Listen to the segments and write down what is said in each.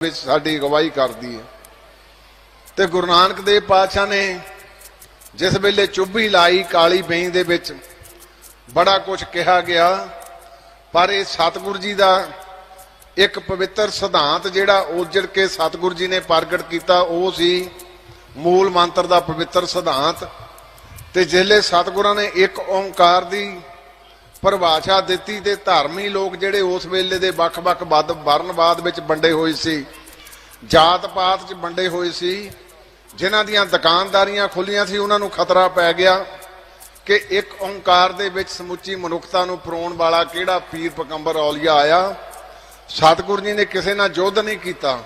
ਵਿੱਚ ਸਾਡੀ ਅਗਵਾਈ ਕਰਦੀ ਹੈ। ਤੇ ਗੁਰੂ ਨਾਨਕ ਦੇਵ ਪਾਤਸ਼ਾਹ ਨੇ ਜਿਸ ਵੇਲੇ ਚੁੱਭੀ ਲਾਈ ਕਾਲੀ ਬਈ ਦੇ ਵਿੱਚ, ਬੜਾ ਕੁਝ ਕਿਹਾ ਗਿਆ, ਪਰ ਇਹ ਸਤਿਗੁਰ ਜੀ ਦਾ ਇੱਕ ਪਵਿੱਤਰ ਸਿਧਾਂਤ ਜਿਹੜਾ ਉਜੜ ਕੇ ਸਤਿਗੁਰੂ ਜੀ ਨੇ ਪ੍ਰਗਟ ਕੀਤਾ, ਉਹ ਸੀ ਮੂਲ ਮੰਤਰ ਦਾ ਪਵਿੱਤਰ ਸਿਧਾਂਤ। ਤੇ ਜਿਹੜੇ ਸਤਿਗੁਰਾਂ ਨੇ ਇੱਕ ਓੰਕਾਰ ਦੀ ਪਰਿਭਾਸ਼ਾ ਦਿੱਤੀ ਤੇ ਧਾਰਮੀ ਲੋਕ ਜਿਹੜੇ ਉਸ ਵੇਲੇ ਦੇ ਵੱਖ-ਵੱਖ ਬਦ ਵਰਨਵਾਦ ਵਿੱਚ ਵੰਡੇ ਹੋਏ ਸੀ, ਜਾਤ ਪਾਤ 'ਚ ਵੰਡੇ ਹੋਏ ਸੀ, ਜਿਨ੍ਹਾਂ ਦੀਆਂ ਦੁਕਾਨਦਾਰੀਆਂ ਖੁੱਲੀਆਂ ਸੀ, ਉਹਨਾਂ ਨੂੰ ਖਤਰਾ ਪੈ ਗਿਆ ਕਿ ਇੱਕ ਓੰਕਾਰ ਦੇ ਵਿੱਚ ਸਮੁੱਚੀ ਮਨੁੱਖਤਾ ਨੂੰ ਪਰੋਣ ਵਾਲਾ ਕਿਹੜਾ ਪੀਰ ਪਕੰਬਰ ਔਲੀਆ ਆਇਆ? ਸਤਿਗੁਰੂ ਜੀ ਨੇ ਕਿਸੇ ਨਾਲ ਯੁੱਧ ਨਹੀਂ ਕੀਤਾ,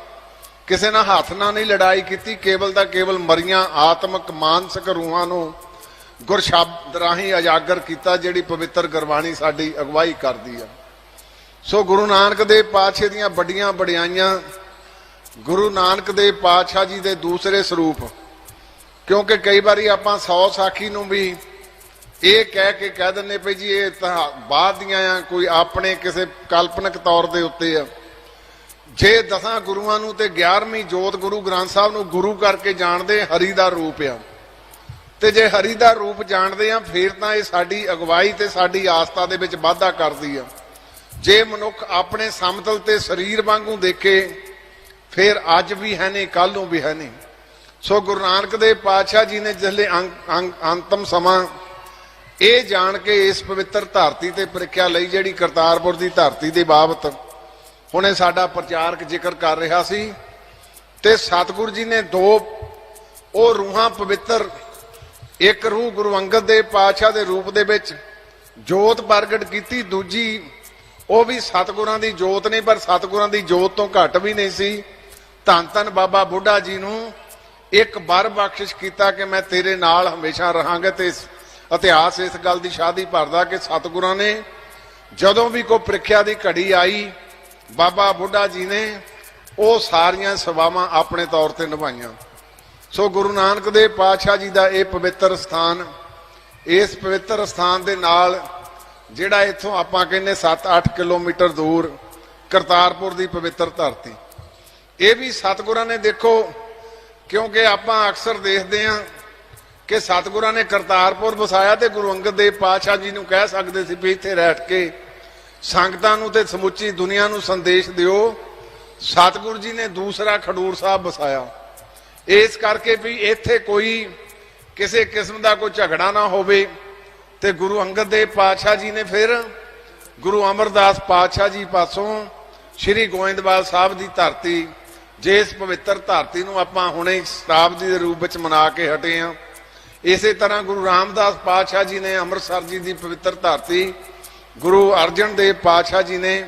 ਕਿਸੇ ਨਾਲ ਹੱਥ ਨਾਲ ਨਹੀਂ ਲੜਾਈ ਕੀਤੀ, ਕੇਵਲ ਦਾ ਕੇਵਲ ਮਰੀਆਂ ਆਤਮਿਕ ਮਾਨਸਿਕ ਰੂਹਾਂ ਨੂੰ ਗੁਰ ਸ਼ਬਦ ਰਾਹੀਂ ਉਜਾਗਰ ਕੀਤਾ, ਜਿਹੜੀ ਪਵਿੱਤਰ ਗੁਰਬਾਣੀ ਸਾਡੀ ਅਗਵਾਈ ਕਰਦੀ ਆ। ਸੋ ਗੁਰੂ ਨਾਨਕ ਦੇਵ ਪਾਤਸ਼ਾਹ ਦੀਆਂ ਵੱਡੀਆਂ ਵਡਿਆਈਆਂ, ਗੁਰੂ ਨਾਨਕ ਦੇਵ ਪਾਤਸ਼ਾਹ ਜੀ ਦੇ ਦੂਸਰੇ ਸਰੂਪ, ਕਿਉਂਕਿ ਕਈ ਵਾਰੀ ਆਪਾਂ 100 ਸਾਖੀ ਨੂੰ ਵੀ ਇਹ ਕਹਿ ਕੇ ਕਹਿ ਦਿੰਨੇ ਪਈ ਜੀ, ਇਹ ਤਾਂ ਬਾਅਦ ਦੀਆਂ ਆ, ਕੋਈ ਆਪਣੇ ਕਿਸੇ ਕਾਲਪਨਿਕ ਤੌਰ ਦੇ ਉੱਤੇ ਆ। ਜੇ ਦਸਾਂ ਗੁਰੂਆਂ ਨੂੰ ਤੇ 11ਵੀਂ ਜੋਤ ਗੁਰੂ ਗ੍ਰੰਥ ਸਾਹਿਬ ਨੂੰ ਗੁਰੂ ਕਰਕੇ ਜਾਣਦੇ, ਹਰੀ ਦਾ ਰੂਪ ਆ। ਤੇ ਜੇ ਹਰੀ ਦਾ ਰੂਪ ਜਾਣਦੇ ਆ, ਫਿਰ ਤਾਂ ਇਹ ਸਾਡੀ ਅਗਵਾਈ ਤੇ ਸਾਡੀ ਆਸਥਾ ਦੇ ਵਿੱਚ ਵਾਧਾ ਕਰਦੀ ਆ। ਜੇ ਮਨੁੱਖ ਆਪਣੇ ਸਮਤਲ ਤੇ ਸਰੀਰ ਵਾਂਗੂ ਦੇਖੇ, ਫਿਰ ਅੱਜ ਵੀ ਹੈ ਨਹੀਂ ਕੱਲ ਨੂੰ ਵੀ ਹੈ ਨਹੀਂ। ਸੋ ਗੁਰੂ ਨਾਨਕ ਦੇਵ ਪਾਤਸ਼ਾਹ ਜੀ ਨੇ ਜਿਹੜੇ ਅੰਤਮ ਸਮਾਂ ਇਹ ਜਾਣ ਕੇ ਇਸ ਪਵਿੱਤਰ ਧਰਤੀ ਤੇ ਪ੍ਰੀਖਿਆ ਲਈ ਜਿਹੜੀ ਕਰਤਾਰਪੁਰ ਦੀ ਧਰਤੀ ਦੇ ਬਾਬਤ ਹੁਣੇ ਸਾਡਾ ਪ੍ਰਚਾਰਕ ਜ਼ਿਕਰ ਕਰ ਰਿਹਾ ਸੀ ਤੇ ਸਤਿਗੁਰੂ ਜੀ ਨੇ ਦੋ ਉਹ ਰੂਹਾਂ ਪਵਿੱਤਰ ਇੱਕ ਰੂਹ ਗੁਰੂ ਅੰਗਦ ਦੇਵ ਪਾਤਸ਼ਾਹ ਦੇ ਰੂਪ ਦੇ ਵਿੱਚ ਜੋਤ ਪ੍ਰਗਟ ਕੀਤੀ, ਦੂਜੀ ਉਹ ਵੀ ਸਤਿਗੁਰਾਂ ਦੀ ਜੋਤ ਨਹੀਂ, ਪਰ ਸਤਿਗੁਰਾਂ ਦੀ ਜੋਤ ਤੋਂ ਘੱਟ ਵੀ ਨਹੀਂ ਸੀ। ਧੰਨ ਧੰਨ ਬਾਬਾ ਬੁੱਢਾ ਜੀ ਨੂੰ ਇੱਕ ਵਾਰ ਬਖਸ਼ਿਸ਼ ਕੀਤਾ ਕਿ ਮੈਂ ਤੇਰੇ ਨਾਲ ਹਮੇਸ਼ਾ ਰਹਾਂਗਾ ਤੇ ਇਤਿਹਾਸ ਇਸ ਗੱਲ ਦੀ ਸ਼ਾਦੀ ਭਰਦਾ ਕਿ ਸਤਿਗੁਰਾਂ ਨੇ ਜਦੋਂ ਵੀ ਕੋਈ ਪ੍ਰੀਖਿਆ ਦੀ ਘੜੀ ਆਈ, ਬਾਬਾ ਬੁੱਢਾ ਜੀ ਨੇ ਉਹ ਸਾਰੀਆਂ ਸੇਵਾਵਾਂ ਆਪਣੇ ਤੌਰ ਤੇ ਨਿਭਾਈਆਂ। ਸੋ ਗੁਰੂ ਨਾਨਕ ਦੇਵ ਪਾਤਸ਼ਾਹ ਜੀ ਦਾ ਇਹ ਪਵਿੱਤਰ ਸਥਾਨ, ਇਸ ਪਵਿੱਤਰ ਸਥਾਨ ਦੇ ਨਾਲ ਜਿਹੜਾ ਇੱਥੋਂ ਆਪਾਂ ਕਹਿੰਦੇ 7-8 ਕਿਲੋਮੀਟਰ ਦੂਰ ਕਰਤਾਰਪੁਰ ਦੀ ਪਵਿੱਤਰ ਧਰਤੀ। ਇਹ ਵੀ ਸਤਿਗੁਰਾਂ ਨੇ ਦੇਖੋ, ਕਿਉਂਕਿ ਆਪਾਂ ਅਕਸਰ ਦੇਖਦੇ ਹਾਂ ਕਿ ਸਤਿਗੁਰਾਂ ਨੇ ਕਰਤਾਰਪੁਰ ਵਸਾਇਆ ਤੇ ਗੁਰੂ ਅੰਗਦ ਦੇਵ ਪਾਤਸ਼ਾਹ ਜੀ ਨੂੰ ਕਹਿ ਸਕਦੇ ਸੀ ਵੀ ਇੱਥੇ ਰਹਿ ਕੇ ਸੰਗਤਾਂ ਨੂੰ ਤੇ ਸਮੁੱਚੀ ਦੁਨੀਆ ਨੂੰ ਸੰਦੇਸ਼ ਦਿਓ। ਸਤਿਗੁਰੂ ਜੀ ਨੇ ਦੂਸਰਾ ਖਡੂਰ ਸਾਹਿਬ ਵਸਾਇਆ। ਇਸ ਕਰਕੇ ਵੀ ਇੱਥੇ ਕੋਈ ਕਿਸੇ ਕਿਸਮ ਦਾ ਕੋਈ ਝਗੜਾ ਨਾ ਹੋਵੇ ਤੇ ਗੁਰੂ ਅੰਗਦ ਦੇਵ ਪਾਤਸ਼ਾਹ ਜੀ ਨੇ ਫਿਰ ਗੁਰੂ ਅਮਰਦਾਸ ਪਾਤਸ਼ਾਹ ਜੀ ਪਾਸੋਂ ਸ੍ਰੀ ਗੋਇੰਦਵਾਲ ਸਾਹਿਬ ਦੀ ਧਰਤੀ, ਜਿਸ ਪਵਿੱਤਰ ਧਰਤੀ ਨੂੰ ਆਪਾਂ ਹੁਣੇ ਸ਼ਤਾਬਦੀ ਦੇ ਰੂਪ ਵਿੱਚ ਮਨਾ ਕੇ ਹਟੇ ਆ ਇਸੇ ਤਰ੍ਹਾਂ ਗੁਰੂ ਰਾਮਦਾਸ ਪਾਤਸ਼ਾਹ ਜੀ ਨੇ ਅੰਮ੍ਰਿਤਸਰ ਜੀ ਦੀ ਪਵਿੱਤਰ ਧਰਤੀ, ਗੁਰੂ ਅਰਜਨ ਦੇਵ ਪਾਤਸ਼ਾਹ ਜੀ ਨੇ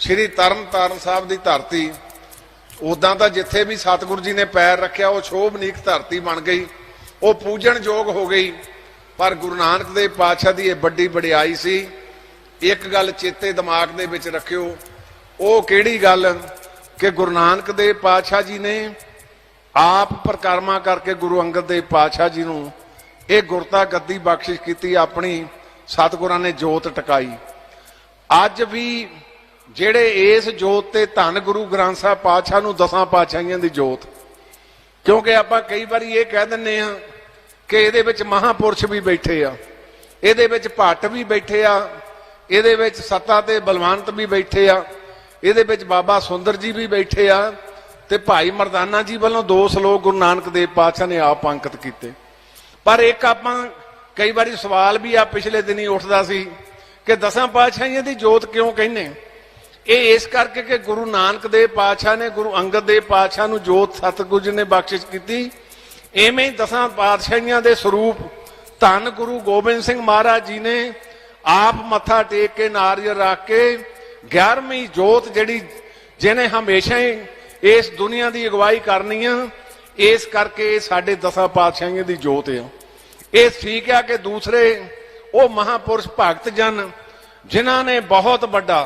ਸ੍ਰੀ ਤਰਨਤਾਰਨ ਸਾਹਿਬ ਦੀ ਧਰਤੀ ਉਦਾਂ ਤਾਂ ਜਿੱਥੇ ਵੀ ਸਤਿਗੁਰੂ ਜੀ ਨੇ ਪੈਰ ਰੱਖਿਆ, ਉਹ ਸ਼ੋਭਨੀਕ ਧਰਤੀ ਬਣ ਗਈ। ਉਹ ਪੂਜਣਯੋਗ ਹੋ ਗਈ। ਪਰ ਗੁਰੂ ਨਾਨਕ ਦੇਵ ਪਾਤਸ਼ਾਹ ਦੀ ਇਹ ਵੱਡੀ ਵਡਿਆਈ ਸੀ। ਇੱਕ ਗੱਲ ਚੇਤੇ ਦਿਮਾਗ ਦੇ ਵਿੱਚ ਰੱਖਿਓ। ਉਹ ਕਿਹੜੀ ਗੱਲ ਕਿ ਗੁਰੂ ਨਾਨਕ ਦੇਵ ਪਾਤਸ਼ਾਹ ਜੀ ਨੇ ਆਪ ਪ੍ਰਕਰਮਾ ਕਰਕੇ ਗੁਰੂ ਅੰਗਦ ਦੇਵ ਪਾਤਸ਼ਾਹ ਜੀ ਨੂੰ ਇਹ ਗੁਰਤਾ ਗੱਦੀ ਬਖਸ਼ਿਸ਼ ਕੀਤੀ, ਆਪਣੀ ਸਤਿਗੁਰਾਂ ਨੇ ਜੋਤ ਟਿਕਾਈ। ਅੱਜ ਵੀ ਜਿਹੜੇ ਇਸ ਜੋਤ ਤੇ ਧੰਨ ਗੁਰੂ ਗ੍ਰੰਥ ਸਾਹਿਬ ਪਾਤਸ਼ਾਹ ਨੂੰ ਦਸਾਂ ਪਾਤਸ਼ਾਹੀਆਂ ਦੀ ਜੋਤ। ਕਿਉਂਕਿ ਆਪਾਂ ਕਈ ਵਾਰੀ ਇਹ ਕਹਿ ਦਿੰਨੇ ਆ ਕਿ ਇਹਦੇ ਵਿੱਚ ਮਹਾਪੁਰਸ਼ ਵੀ ਬੈਠੇ ਆ, ਇਹਦੇ ਵਿੱਚ ਭੱਟ ਵੀ ਬੈਠੇ ਆ, ਇਹਦੇ ਵਿੱਚ ਸੱਤਾ ਤੇ ਬਲਵੰਤ ਵੀ ਬੈਠੇ ਆ, ਇਹਦੇ ਵਿੱਚ ਬਾਬਾ ਸੁੰਦਰ ਜੀ ਵੀ ਬੈਠੇ ਆ ਤੇ ਭਾਈ ਮਰਦਾਨਾ ਜੀ ਵੱਲੋਂ ਦੋ ਸ਼ਲੋਕ ਗੁਰੂ ਨਾਨਕ ਦੇਵ ਪਾਤਸ਼ਾਹ ਨੇ ਆਪ ਅੰਕਿਤ ਕੀਤੇ। ਪਰ ਇੱਕ ਆਪਾਂ ਕਈ ਵਾਰੀ ਸਵਾਲ ਵੀ ਆ, ਪਿਛਲੇ ਦਿਨੀ ਉੱਠਦਾ ਸੀ ਕਿ ਦਸਾਂ ਪਾਤਸ਼ਾਹੀਆਂ ਦੀ ਜੋਤ ਕਿਉਂ ਕਹਿੰਨੇ ਇਹ ਇਸ ਕਰਕੇ ਕਿ ਗੁਰੂ ਨਾਨਕ ਦੇਵ ਪਾਤਸ਼ਾਹ ਨੇ, ਗੁਰੂ ਅੰਗਦ ਦੇਵ ਪਾਤਸ਼ਾਹ ਨੂੰ ਜੋਤ ਸਤਿਗੁਰੂ ਜੀ ਨੇ ਬਖਸ਼ਿਸ਼ ਕੀਤੀ। ਐਵੇਂ ਹੀ ਦਸਾਂ ਪਾਤਸ਼ਾਹੀਆਂ ਦੇ ਸਰੂਪ ਧੰਨ ਗੁਰੂ ਗੋਬਿੰਦ ਸਿੰਘ ਮਹਾਰਾਜ ਜੀ ਨੇ ਆਪ ਮੱਥਾ ਟੇਕ ਕੇ ਨਾਰੀਅਲ ਰੱਖ ਕੇ 11ਵੀਂ ਜੋਤ ਜਿਹੜੀ ਜਿਹਨੇ ਹਮੇਸ਼ਾ ਹੀ ਇਸ ਦੁਨੀਆ ਦੀ ਅਗਵਾਈ ਕਰਨੀ ਆ, ਇਸ ਕਰਕੇ ਸਾਡੇ ਦਸਾਂ ਪਾਤਸ਼ਾਹੀਆਂ ਦੀ ਜੋਤ ਆ। ਇਹ ਠੀਕ ਆ ਕਿ ਦੂਸਰੇ ਉਹ ਮਹਾਪੁਰਸ਼ ਭਗਤ ਜਨ, ਜਿਨ੍ਹਾਂ ਨੇ ਬਹੁਤ ਵੱਡਾ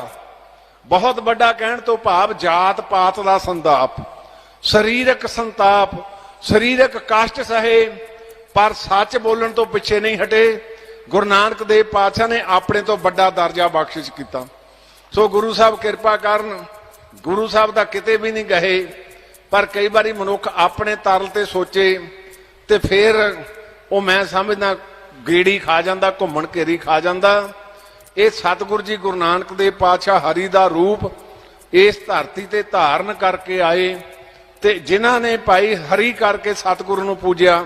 ਬਹੁਤ ਵੱਡਾ ਕਹਿਣ ਤੋਂ ਭਾਵ ਜਾਤ ਪਾਤ ਦਾ ਸੰਤਾਪ। ਸਰੀਰਕ ਸੰਤਾਪ, ਸਰੀਰਕ ਕਸ਼ਟ ਸਹੇ, ਪਰ ਸੱਚ ਬੋਲਣ ਤੋਂ ਪਿੱਛੇ ਨਹੀਂ ਹਟੇ। ਗੁਰੂ ਨਾਨਕ ਦੇਵ ਪਾਤਸ਼ਾਹ ਨੇ ਆਪਣੇ ਤੋਂ ਵੱਡਾ ਦਰਜਾ ਬਖਸ਼ਿਸ਼ ਕੀਤਾ। ਸੋ ਗੁਰੂ ਸਾਹਿਬ ਕਿਰਪਾ ਕਰਨ, ਗੁਰੂ ਸਾਹਿਬ ਦਾ ਕਿਤੇ ਵੀ ਨਹੀਂ ਗਏ ਪਰ ਕਈ ਵਾਰੀ ਮਨੁੱਖ ਆਪਣੇ ਤਰਲ ਤੇ ਸੋਚੇ ਤੇ ਫਿਰ ਉਹ ਮੈਂ ਸਮਝਦਾ, ਗੇੜੀ ਖਾ ਜਾਂਦਾ, ਘੁੰਮਣ ਘੇਰੀ ਖਾ ਜਾਂਦਾ। ਇਹ ਸਤਿਗੁਰੂ ਜੀ ਗੁਰੂ ਨਾਨਕ ਦੇਵ ਪਾਤਸ਼ਾਹ ਹਰੀ ਦਾ ਰੂਪ ਇਸ ਧਰਤੀ ਤੇ ਧਾਰਨ ਕਰਕੇ ਆਏ ਤੇ ਜਿਨ੍ਹਾਂ ਨੇ ਭਾਈ ਹਰੀ ਕਰਕੇ ਸਤਿਗੁਰੂ ਨੂੰ ਪੂਜਿਆ,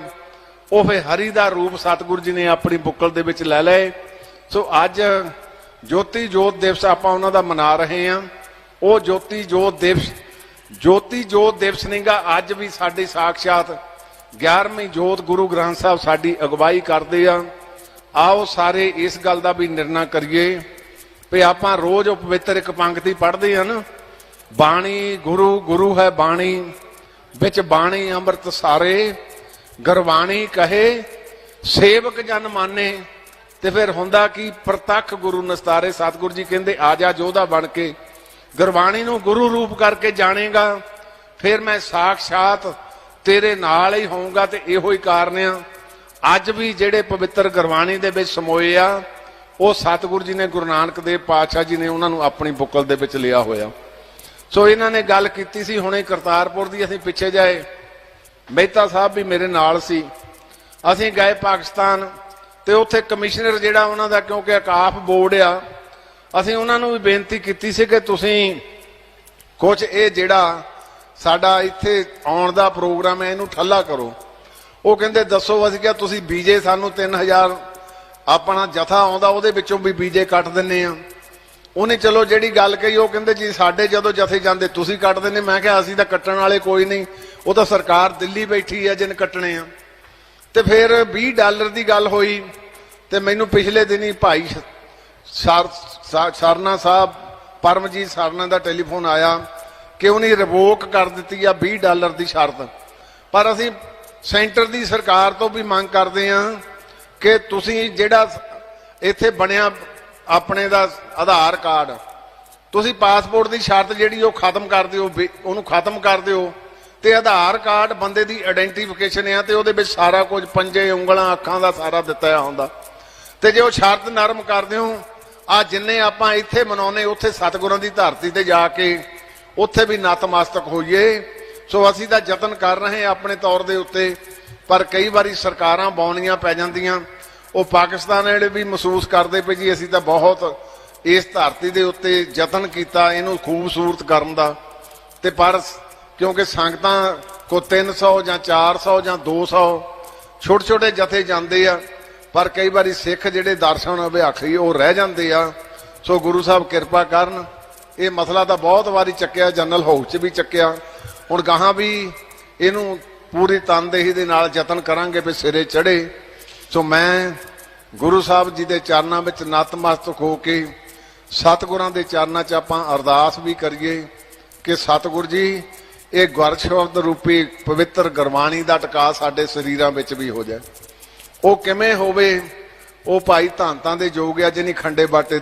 ਉਹ ਫੇ ਹਰੀ ਦਾ ਰੂਪ ਸਤਿਗੁਰੂ ਜੀ ਨੇ ਆਪਣੀ ਬੁੱਕਲ ਦੇ ਵਿੱਚ ਲੈ ਲਏ। ਸੋ ਅੱਜ ਜੋਤੀ ਜੋਤ ਦਿਵਸ ਆਪਾਂ ਉਹਨਾਂ ਦਾ ਮਨਾ ਰਹੇ ਹਾਂ। ਉਹ ਜੋਤੀ ਜੋਤ ਦਿਵਸ, ਜੋਤੀ ਜੋਤ ਦਿਵਸ ਨਹੀਂਗਾ ਅੱਜ ਵੀ ਸਾਡੀ ਸਾਖਸ਼ਾਤ 11ਵੀਂ ਜੋਤ ਗੁਰੂ ਗ੍ਰੰਥ ਸਾਹਿਬ ਸਾਡੀ ਅਗਵਾਈ ਕਰਦੇ ਆ। ਆਓ ਸਾਰੇ ਇਸ ਗੱਲ ਦਾ ਵੀ ਨਿਰਣਾ ਕਰੀਏ ਵੀ ਆਪਾਂ ਰੋਜ਼ ਉਹ ਪਵਿੱਤਰ ਇੱਕ ਪੰਕਤੀ ਪੜ੍ਹਦੇ ਆ ਨਾ। ਬਾਣੀ ਗੁਰੂ ਗੁਰੂ ਹੈ ਬਾਣੀ, ਵਿੱਚ ਬਾਣੀ ਅੰਮ੍ਰਿਤ ਸਾਰੇ ਗਰਵਾਣੀ ਕਹੇ, ਸੇਵਕ ਜਨ ਮਾਨੇ, ਤੇ ਫਿਰ ਹੁੰਦਾ ਕੀ ਪ੍ਰਤੱਖ ਗੁਰੂ ਨਸਤਾਰੇ, ਸਤਿਗੁਰੂ ਜੀ ਕਹਿੰਦੇ, ਆ ਜਾ ਜੋਧਾ ਬਣ ਕੇ, ਗੁਰਬਾਣੀ ਨੂੰ ਗੁਰੂ ਰੂਪ ਕਰਕੇ ਜਾਣੇਗਾ, ਫਿਰ ਮੈਂ ਸਾਖਸ਼ਾਤ ਤੇਰੇ ਨਾਲ ਹੀ ਹੋਊਂਗਾ ਤੇ ਇਹੋ ਹੀ ਕਾਰਨ ਆ ਅੱਜ ਵੀ ਜਿਹੜੇ ਪਵਿੱਤਰ ਗੁਰਬਾਣੀ ਦੇ ਵਿੱਚ ਸਮੋਏ ਆ, ਉਹ ਸਤਿਗੁਰੂ ਜੀ ਨੇ ਗੁਰੂ ਨਾਨਕ ਦੇਵ ਪਾਤਸ਼ਾਹ ਜੀ ਨੇ ਉਹਨਾਂ ਨੂੰ ਆਪਣੀ ਬੁੱਕਲ ਦੇ ਵਿੱਚ ਲਿਆ ਹੋਇਆ। ਸੋ ਇਹਨਾਂ ਨੇ ਗੱਲ ਕੀਤੀ ਸੀ, ਹੁਣੇ ਕਰਤਾਰਪੁਰ ਦੀ ਅਸੀਂ ਪਿੱਛੇ ਜਾਏ। ਮਹਿਤਾ ਸਾਹਿਬ ਵੀ ਮੇਰੇ ਨਾਲ ਸੀ। ਅਸੀਂ ਗਏ ਪਾਕਿਸਤਾਨ ਤੇ ਉੱਥੇ ਕਮਿਸ਼ਨਰ ਜਿਹੜਾ ਉਹਨਾਂ ਦਾ, ਕਿਉਂਕਿ ਆਕਾਫ ਬੋਰਡ ਆ, ਅਸੀਂ ਉਹਨਾਂ ਨੂੰ ਵੀ ਬੇਨਤੀ ਕੀਤੀ ਸੀ ਕਿ ਤੁਸੀਂ ਕੁਝ ਇਹ ਜਿਹੜਾ ਸਾਡਾ ਇੱਥੇ ਆਉਣ ਦਾ ਪ੍ਰੋਗਰਾਮ ਹੈ, ਇਹਨੂੰ ਠੱਲਾ ਕਰੋ। ਉਹ ਕਹਿੰਦੇ, ਦੱਸੋ ਅਸੀਂ ਕਿਹਾ ਤੁਸੀਂ ਬੀਜੇ ਸਾਨੂੰ 3000 ਆਪਣਾ ਜਥਾ ਆਉਂਦਾ, ਉਹਦੇ ਵਿੱਚੋਂ ਵੀ ਬੀਜੇ ਕੱਟ ਦਿੰਨੇ ਆ। ਉਹਨੇ ਚਲੋ ਜਿਹੜੀ ਗੱਲ ਕਹੀ, ਉਹ ਕਹਿੰਦੇ, ਜੀ, ਸਾਡੇ ਜਦੋਂ ਜਥੇ ਜਾਂਦੇ, ਤੁਸੀਂ ਕੱਟ ਦਿੰਦੇ ਮੈਂ ਕਿਹਾ, ਅਸੀਂ ਤਾਂ ਕੱਟਣ ਵਾਲੇ ਕੋਈ ਨਹੀਂ। ਉਹ ਤਾਂ ਸਰਕਾਰ ਦਿੱਲੀ ਬੈਠੀ ਆ, ਜਿਨ ਕੱਟਣੇ ਆ। ਤੇ ਫਿਰ 20 ਡਾਲਰ ਦੀ ਗੱਲ ਹੋਈ, ਤੇ ਮੈਨੂੰ ਪਿਛਲੇ ਦਿਨੀ ਭਾਈ ਸਰ, ਸਾ- ਸਰਨਾ ਸਾਹਿਬ, ਪਰਮਜੀਤ ਸਰਨਾ ਦਾ ਟੈਲੀਫੋਨ ਆਇਆ ਕਿ ਉਹਨੇ ਰਿਵੋਕ ਕਰ ਦਿੱਤੀ ਆ 20 ਡਾਲਰ ਦੀ ਸ਼ਰਤ। ਪਰ ਅਸੀਂ ਸੈਂਟਰ ਦੀ ਸਰਕਾਰ ਤੋਂ ਵੀ ਮੰਗ ਕਰਦੇ ਆ ਕਿ ਤੁਸੀਂ ਜਿਹੜਾ ਇੱਥੇ ਬਣਿਆ ਆਪਣੇ ਦਾ ਆਧਾਰ ਕਾਰਡ, ਤੁਸੀਂ ਪਾਸਪੋਰਟ ਦੀ ਸ਼ਰਤ ਜਿਹੜੀ ਉਹ ਖਤਮ ਕਰ ਦਿਓ ਉਹਨੂੰ ਖਤਮ ਕਰ ਦਿਓ। ਤੇ ਆਧਾਰ ਕਾਰਡ ਬੰਦੇ ਦੀ ਆਇਡੈਂਟੀਫਿਕੇਸ਼ਨ ਆ ਤੇ ਉਹਦੇ ਵਿੱਚ ਸਾਰਾ ਕੁਝ, ਪੰਜੇ ਉਂਗਲਾਂ, ਅੱਖਾਂ ਦਾ ਸਾਰਾ ਦਿੱਤਾ ਹੁੰਦਾ। ਤੇ ਜੇ ਉਹ ਸ਼ਰਤ ਨਰਮ ਕਰ ਦਿਓ, ਆ ਜਿੰਨੇ ਆਪਾਂ ਇੱਥੇ ਮਨਾਉਨੇ ਉੱਥੇ ਸਤਿਗੁਰਾਂ ਦੀ ਧਰਤੀ ਤੇ ਜਾ ਕੇ ਉੱਥੇ ਵੀ ਨਤਮਸਤਕ ਹੋਈਏ। ਸੋ ਅਸੀਂ ਤਾਂ ਯਤਨ ਕਰ ਰਹੇ ਹਾਂ ਆਪਣੇ ਤੌਰ ਦੇ ਉੱਤੇ, ਪਰ ਕਈ ਵਾਰੀ ਸਰਕਾਰਾਂ ਬੌਣੀਆਂ ਪੈ ਜਾਂਦੀਆਂ। ਉਹ ਪਾਕਿਸਤਾਨ ਵਾਲੇ ਵੀ ਮਹਿਸੂਸ ਕਰਦੇ ਪਏ ਜੀ, ਅਸੀਂ ਤਾਂ ਬਹੁਤ ਇਸ ਧਰਤੀ ਦੇ ਉੱਤੇ ਯਤਨ ਕੀਤਾ, ਇਹਨੂੰ ਖੂਬਸੂਰਤ ਕਰਨ ਦਾ। ਤੇ ਪਰ ਕਿਉਂਕਿ ਸੰਗਤਾਂ ਕੋ 300 ਜਾਂ 400 ਜਾਂ 200 ਛੋਟੇ ਛੋਟੇ ਜਥੇ ਜਾਂਦੇ ਆ, ਪਰ ਕਈ ਵਾਰੀ ਸਿੱਖ ਜਿਹੜੇ ਦਰਸ਼ਨ ਅਭਿਆਖੀ ਉਹ ਰਹਿ ਜਾਂਦੇ ਆ। ਸੋ ਗੁਰੂ ਸਾਹਿਬ ਕਿਰਪਾ ਕਰਨ, ਇਹ ਮਸਲਾ ਤਾਂ ਬਹੁਤ ਵਾਰੀ ਚੱਕਿਆ, ਜਨਰਲ ਹਾਊਸ 'ਚ ਵੀ ਚੱਕਿਆ। ਹੁਣ ਗਾਹਾਂ ਵੀ ਇਹਨੂੰ ਪੂਰੀ ਤਨਦੇਹੀ ਦੇ ਨਾਲ ਯਤਨ ਕਰਾਂਗੇ ਵੀ ਸਿਰੇ ਚੜੇ ਸੋ ਮੈਂ ਗੁਰੂ ਸਾਹਿਬ ਜੀ ਦੇ ਚਰਨਾਂ ਵਿੱਚ ਨਤਮਸਤਕ ਹੋ ਕੇ ਸਤਿਗੁਰਾਂ ਦੇ ਚਰਨਾਂ 'ਚ ਆਪਾਂ ਅਰਦਾਸ ਵੀ ਕਰੀਏ ਕਿ ਸਤਿਗੁਰ ਜੀ, ਇਹ ਗੁਰ ਸ਼ਬਦ ਰੂਪੀ ਪਵਿੱਤਰ ਗੁਰਬਾਣੀ ਦਾ ਟਿਕਾ ਸਾਡੇ ਸਰੀਰਾਂ ਵਿੱਚ ਵੀ ਹੋ ਜਾਏ। ਉਹ ਕਿਵੇਂ ਹੋਵੇ, ਉਹ ਭਾਈ ਧੰਤਾਂ ਦੇ ਯੋਗ ਆ ਜਿਹਨੇ ਖੰਡੇ ਬਾਟੇ